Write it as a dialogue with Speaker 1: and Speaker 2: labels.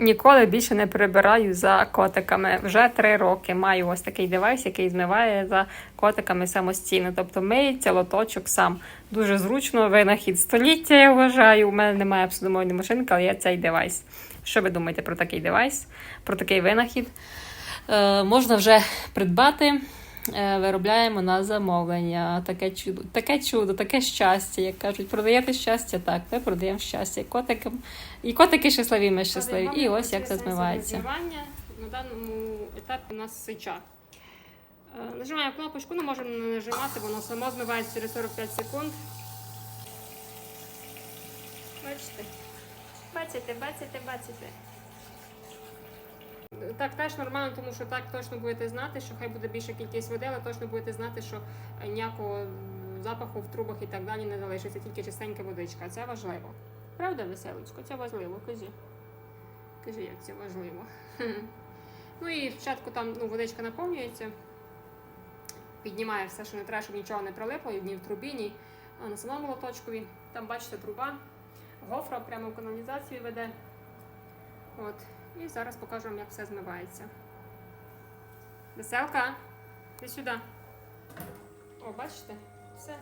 Speaker 1: Ніколи більше не прибираю за котиками. Вже три роки маю ось такий девайс, який змиває за котиками самостійно. Тобто миється лоточок сам. Дуже зручно, винахід століття, я вважаю. У мене немає посудомойної машинки, але є цей девайс. Що ви думаєте про такий девайс, про такий винахід? Е, можна вже придбати. Е, Виробляємо на замовлення. Таке чудо, таке чудо, таке щастя, як кажуть, продаєте щастя, так, ми продаємо щастя. І котикам, і котики щасливі, ми щасливі. І ось як це змивається. На даному етапі у нас сича. Е, Нажимаємо кнопочку, не можемо не нажимати, воно само змивається через 45 секунд. Бачите? Бачите, бачите, бачите. Так теж нормально, тому що так точно будете знати, що хай буде більша кількість води, але точно будете знати, що ніякого запаху в трубах і так далі не залишиться, тільки чистенька водичка. Це важливо. Правда, веселочко? Це важливо, кажи. Кажи, як це важливо. Ну і спочатку там ну, водичка наповнюється, піднімає все, що не треба, щоб нічого не прилипло, ні в трубі, ні а на самому лоточкові. Там бачите труба, гофра прямо в каналізацію веде. От. І зараз покажу вам, як все змивається. Веселка, іди сюди. О, бачите? Все.